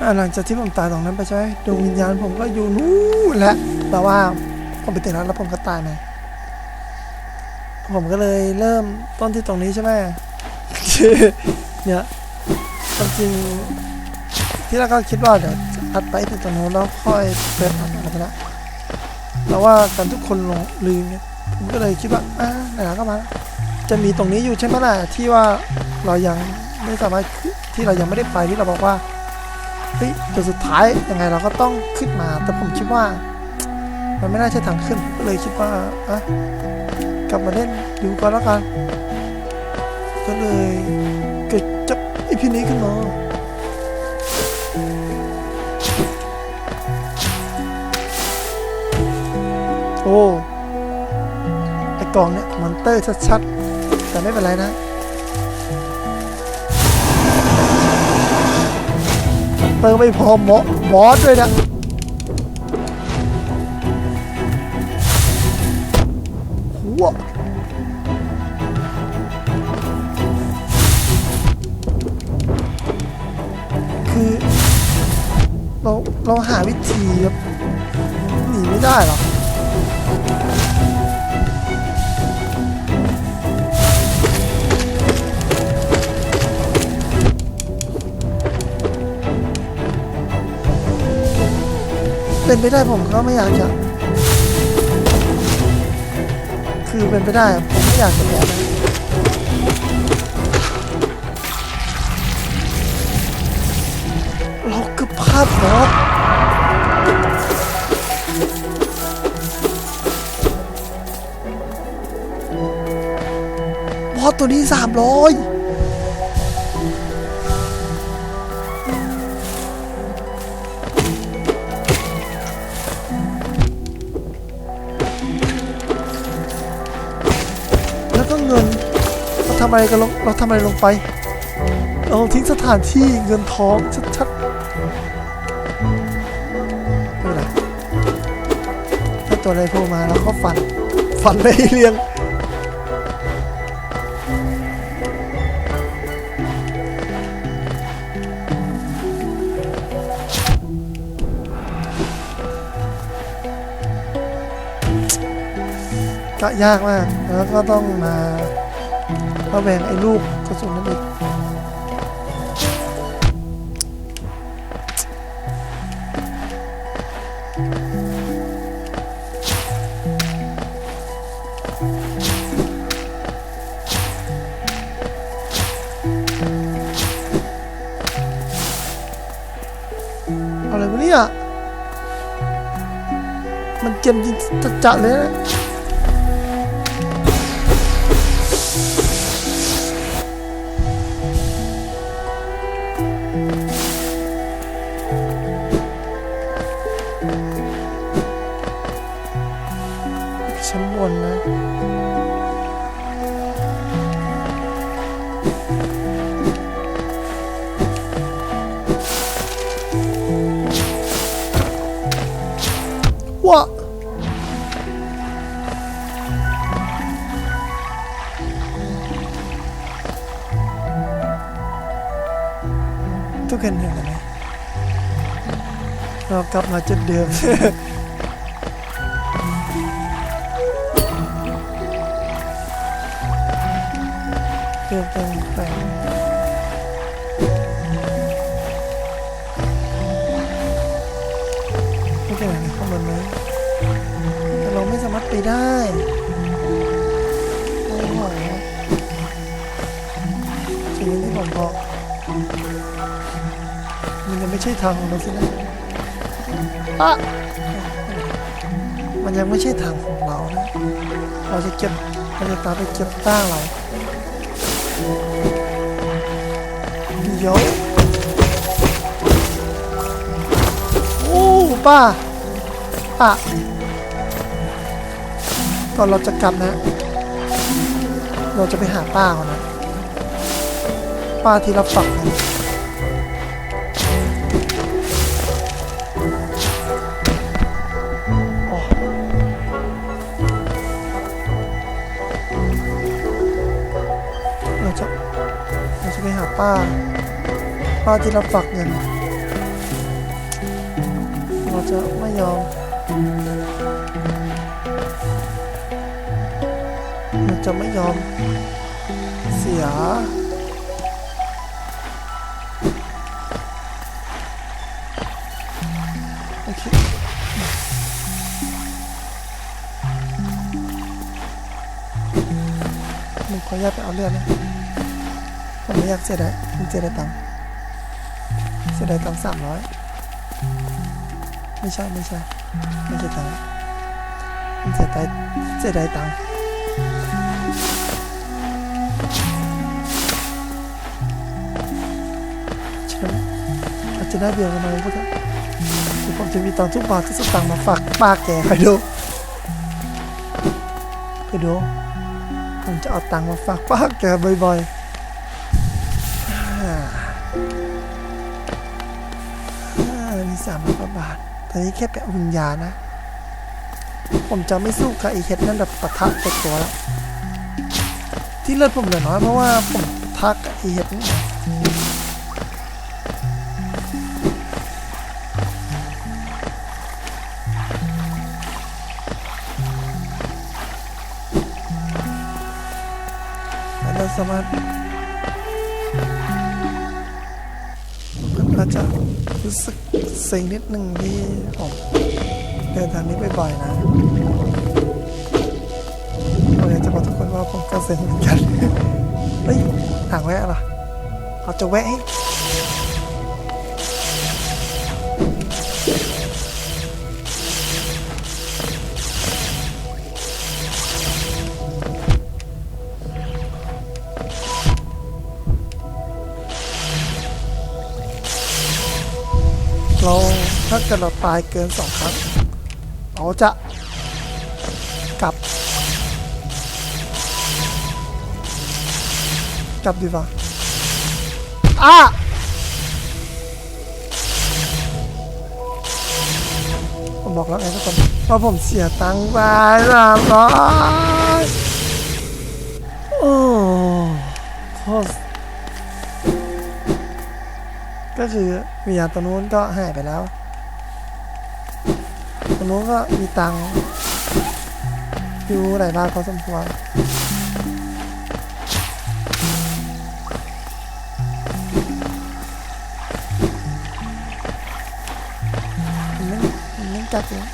อ่าหลังจากที่ผมตายตรงนั้นไปใช่ไหมดวงวิญญาณผมก็อยู่นู้นแหละแต่ว่าผมไปติดนั้นแล้วผมก็ตายไหมผมก็เลยเริ่มต้นที่ตรงนี้ใช่ไหมเนี่ยความจริงที่แรกก็คิดว่าเดี๋ยวอัดไปถึงตรงนู้นแล้วค่อยเปิดอัดอะไรไปละแต่ว่าการทุกคนลงลืมเนี่ยผมก็เลยคิดว่าอ่าไหนๆก็มาแล้วจะมีตรงนี้อยู่ใช่ไหมล่ะที่ว่าเรายังไม่สามารถที่เรายังไม่ได้ไปที่เราบอกว่า เฮ้ยจุดสุดท้ายยังไงเราก็ต้องขึ้นมา แต่ผมคิดว่า มันไม่น่าใช่ทางขึ้นก็เลยคิดว่าอะกลับมาเล่นดูก่อนแล้วกัน ก็เลยเกิดจับอีพีนี้ขึ้นมาโอ้ไอกองเนี่ยมอนเตอร์ชัดๆแต่ไม่เป็นไรนะ เติมไม่พอหมอบอสด้วยนะหัวคือเราเราหาวิธีครับหนีไม่ได้หรอก เป็นไปได้ผมก็ไม่อยากจะ คือเป็นไปได้ผมไม่อยากจะบอกนะเราเกือบพลาดบอสบอสตัวนี้สามร้อย อะไรกันลงเราทำอะไรลงไป เราทิ้งสถานที่เงินทองชัดๆไม่เป็นไรถ้าตัวอะไรโผล่มาเราก็ฟัน ฟันไม่เลี้ยงก็ยากมากแล้วก็ต้องมา ระแวงไอ้ลูกกระสุนนั่นอีกอะไรวะเนี่ยมันเจ็มจริงจัดเลยนะ ทุกคนเห็นไหมเรากลับมาจุดเดิมเกือบเป็นแปไม่ใช่ไหนข้างบนไหมแต่เราไม่สามารถไปได้ มันยังไม่ใช่ทางของเราสินะอะมันยังไม่ใช่ทางของเรานะ เราจะเก็บเราจะตามไปเก็บต้าเราเดี๋ยวโอ้ป้าป้าก่อนเราจะกลับนะ เราจะไปหาป้าก่อนนะ ป้าที่รับฝักนะ ป้า ป้าที่รับฝากเงิน เราจะไม่ยอมเราจะไม่ยอม เสียโอเคมึงขออนุญาตไปเอาเลือดนะ ผมไม่อยากเสียดายมันเสียดายตังค์เสียดายตังค์สามร้อยไม่ใช่ไม่ใช่ไม่ใช่ตังค์มันเสียดายเสียดายตังค์ฉันอาจจะได้เบียร์กันหน่อยก็ได้เดี๋ยวผมจะมีตังค์ทุกบาททุกสตางค์มาฝากป้าแกคอยดูคอยดูผมจะเอาตังค์มาฝากป้าแกบ่อยๆ สามร้อยกว่าบาท ตอนนี้แค่ไปเอาวิญญาณนะ ผมจะไม่สู้กับไอเฮ็ดนั่นแบบปะทะตัวตัวแล้ว ที่เลือดผมเหลือน้อยเพราะว่าผมทะกับไอเฮ็ดแล้วเราสามารถมันอาจะรู้สึก ซ็งนิดหนึ่งที่ผมเดินทางนี้บ่อยๆนะผมอยากจะบอกทุกคนว่าผมก็เซ็งเหมือนกัน เฮ้ยห่างแวะหรอเขาจะแวะให้ ถ้าเกิดเราตายเกินสองครั้งเราจะกลับ กลับดีกว่าอะผมบอกแล้วไงทุกคนว่าผมเสียตังค์ไปสามร้อยโอ้โคตรก็คือมียาณตัวนู้นก็หายไปแล้ว ตัวนู้นก็มีตังค์อยู่หลายบานเขาสมควรมันไม่มันจัดเลย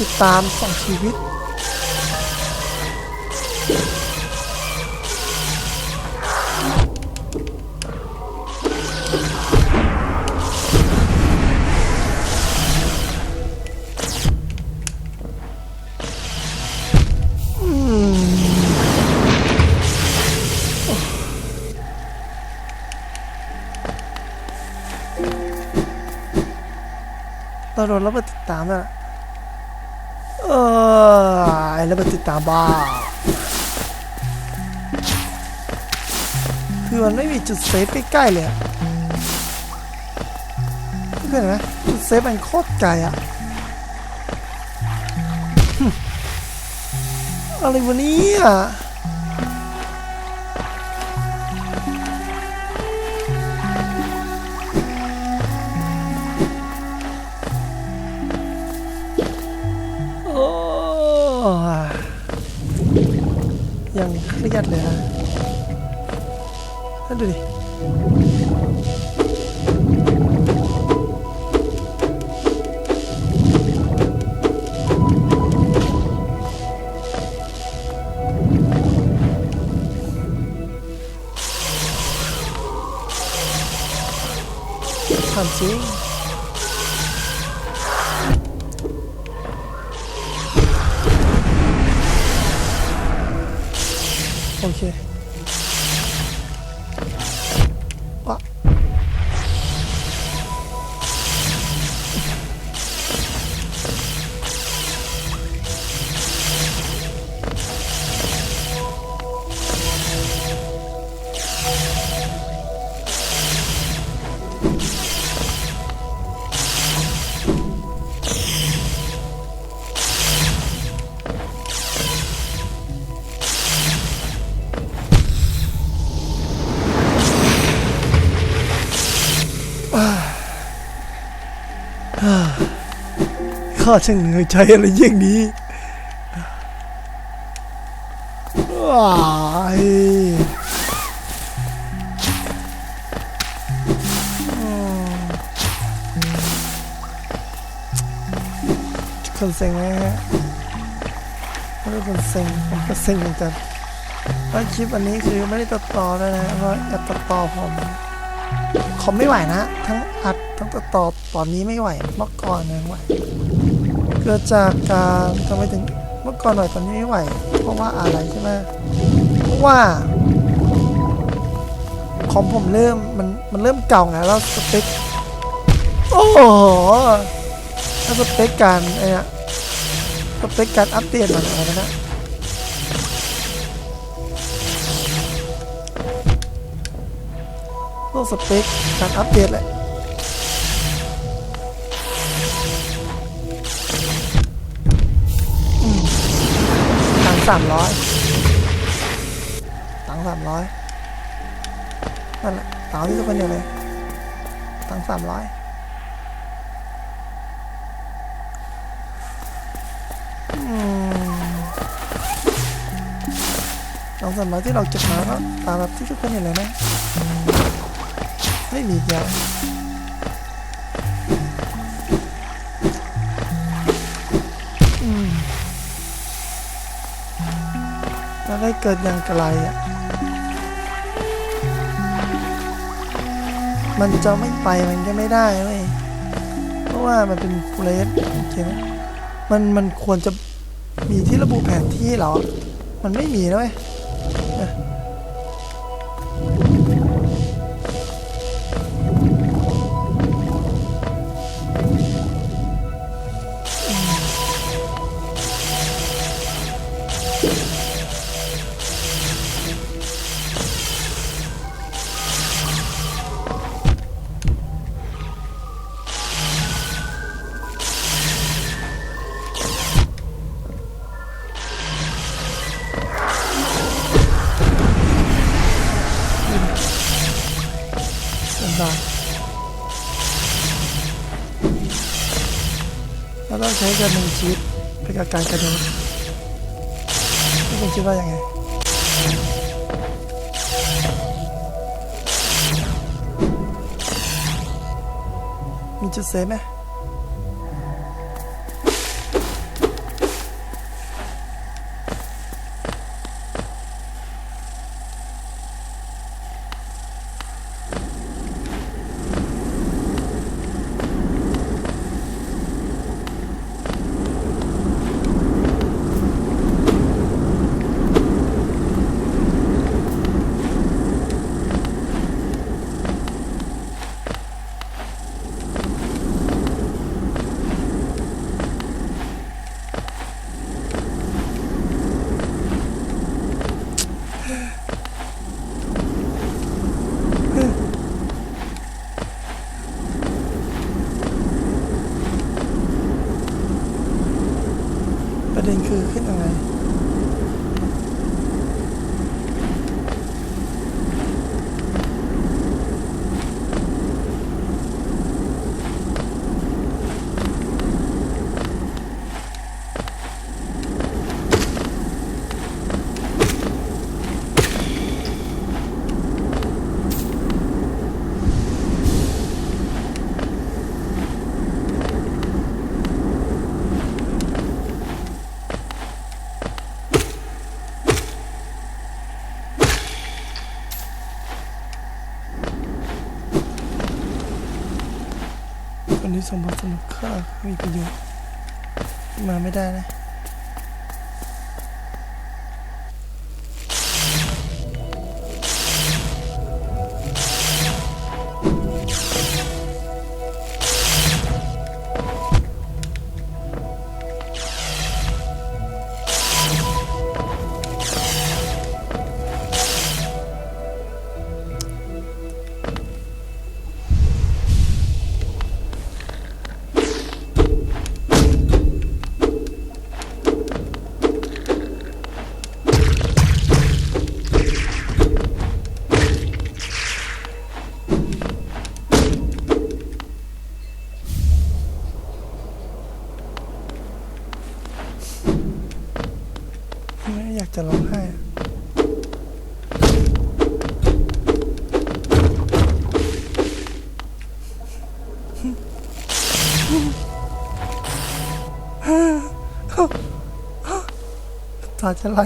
ติดตามส่องชีวิต เราโดนระเบิดติดตามอะ เออไอ้ระเบิดติดตามบ้า คือมันไม่มีจุดเซฟใกล้ๆเลยอะเห็นไหมจุดเซฟมันโคตรไกลอะอะไรวะเนี่ย นั่นดูดิถ ข้าช่างเหนื่อยใจอะไรยิ่งนี้ว้ายคนเซ็งไหมฮะไม่ได้คนเซ็งผมก็เซ็งเหมือนกันแล้วคลิปอันนี้คือไม่ได้ตัดต่อด้วยนะเพราะแอปตัดต่อผมคอมไม่ไหวนะ ทั้งอัดทั้งตัดต่อตอนนี้ไม่ไหวเมื่อก่อนยังไหว เกิดจากการทำไมถึงเมื่อก่อนหน่อยตอนนี้ไม่ไหว เพราะว่าอะไรใช่ไหมเพราะว่าคอมผมเริ่มมันมันเริ่มเก่าไงแล้วสเปคโอ้โหแล้วสเปคการไอ้เนี่ยสเปคการอัปเดตมันอะไรนะโลกสเปคการอัปเดตแหละ สามร้อยตังสามร้อยนั่นแหละตังที่ทุกคนอยู่เลยตังสามร้อยตังสามร้อยที่เราเก็บมาก็ตามแบบที่ทุกคนเห็นเลยไหมไม่มีเดียวอื ได้เกิดอย่างไกลอะมันจะไม่ไปมันก็ไม่ได้เว้ยเพราะว่ามันเป็นเฟรสโอเคไหมมันมันควรจะมีที่ระบุแผนที่หรอ มันไม่มีนะเว้ย ใช้การหนึ่งชีวิตเป็นกับการกระโดดทุณคนคิดว่ายังไงมีจุดเซฟไหม ประเด็นคือขึ้นยังไง นนี้สมบัติสนุกค่ามีประโยชน์มาไม่ได้นะ ตาจะไหล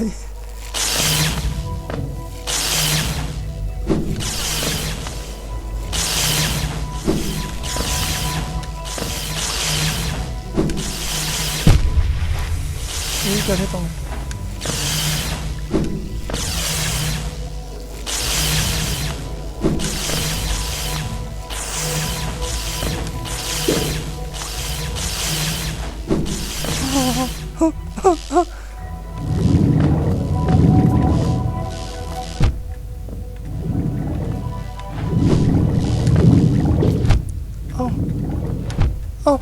นี่เกิดให้ตรง เอา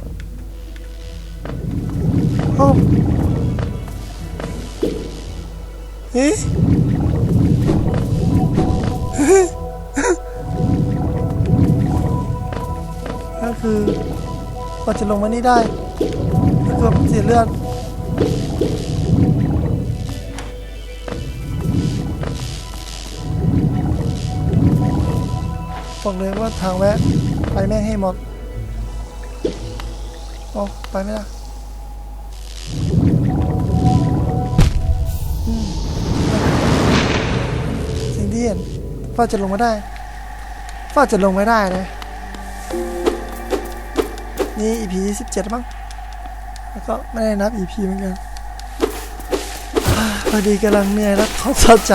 เอาเอ๊ะก็คือกว่าจะลงมานี่ได้เกือเสียเลือดบอกเลยว่าทางแวะไปแม่งให้หมด โอ้ไปไม่ได้สิ่งที่เห็นฟ้าจะลงมาได้ฟ้าจะลงไม่ได้นะ นี่ EP 17มั้งแล้วก็ไม่ได้นับ EP เหมือนกันพอดีกำลังเหนื่อยแล้วเขาเข้าใจ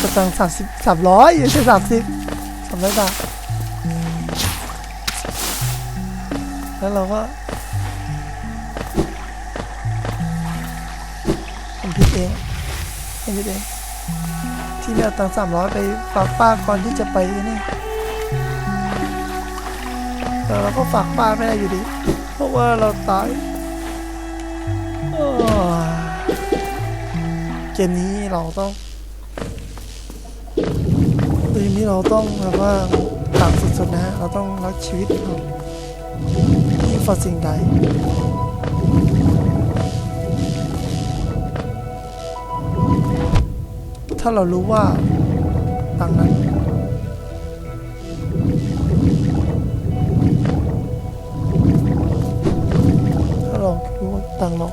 กระตังสามสิบสามร้อยไม่ใช่สามสิบสามร้อยบาทแล้วเราก็ เองทำผิดเองที่ไม่เอาตังสามร้อยไปฝากป้าก่อนที่จะไปนี่แต่เราก็ฝากป้าไม่ได้อยู่ดี เพราะว่าเราตายโอ้ยเกมนี้เราต้องเกมนี้เราต้องแบบว่าต่างสุดๆนะฮะเราต้องรักชีวิตเรายิ่งฝ่าสิ่งใด ถ้าเรารู้ว่าตังนั้น ถ้าเรารู้ว่าตังเรา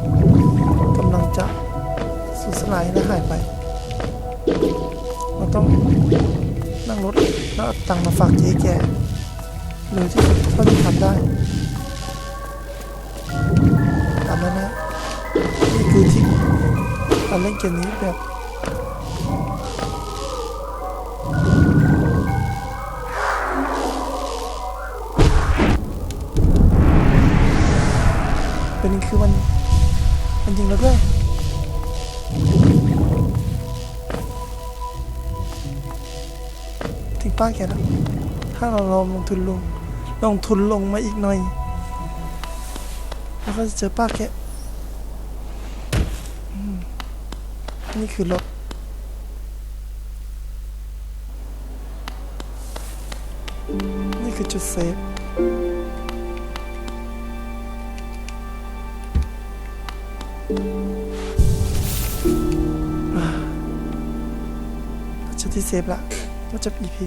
กำลังจะสูญสลายและหายไป เราต้องนั่งรถแล้วเอาตังมาฝากเจ๊แกเลยที่สุดเท่าที่ทำได้ตามนั้นนะนี่คือที่การเล่นเกมนี้แบบ เป็นคือมัน มันจริงแล้วด้วยถึงป้าแกแล้วถ้าเราลองลงทุนลง ลงทุนลงมาอีกหน่อย แล้วก็จะเจอป้าแกนี่คือรถนี่คือจุดเซฟ เซฟละก็จบ EP